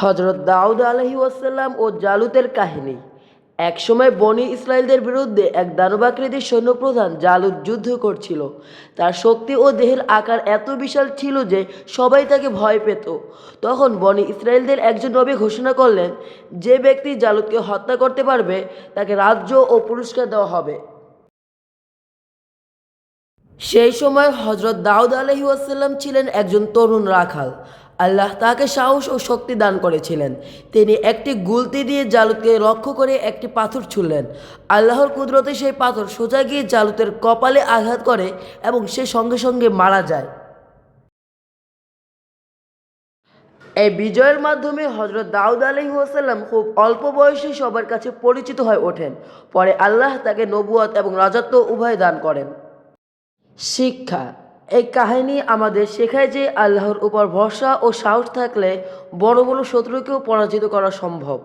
হজরত দাউদ আলহি ওয়াসাল্লাম ও জালুতের কাহিনী। একসময় বনি ইসরায়েলদের বিরুদ্ধে এক দানবাকৃতির সৈন্যপ্রধান জালুত যুদ্ধ করছিল। তার শক্তি ও দেহের আকার এত বিশাল ছিল যে সবাই তাকে ভয় পেত। তখন বনি ইসরায়েলদের একজন নবী ঘোষণা করলেন, যে ব্যক্তি জালুতকে হত্যা করতে পারবে, তাকে রাজ্য ও পুরস্কার দেওয়া হবে। সেই সময় হজরত দাউদ আলহি ওয়াসাল্লাম ছিলেন একজন তরুণ রাখাল। আল্লাহ তাকে সাহস ও শক্তি দান করেছিলেন। তিনি একটি গুলতি দিয়ে জালুতকে লক্ষ্য করে একটি পাথর ছুঁড়লেন। আল্লাহর কুদরতে সেই পাথর সোজা গিয়ে জালুতের কপালে আঘাত করে এবং সে সঙ্গে সঙ্গে মারা যায়। এই বিজয়ের মাধ্যমে হজরত দাউদ আলহি ওসাল্লাম খুব অল্প বয়সে সবার কাছে পরিচিত হয়ে ওঠেন। পরে আল্লাহ তাকে নবুয়ত এবং রাজত্ব উভয় দান করেন। শিক্ষা এই কাহিনী আমাদের শেখায় যে আল্লাহর উপর ভরসা ও সাহস থাকলে বড় বড় শত্রুকেও পরাজিত করা সম্ভব।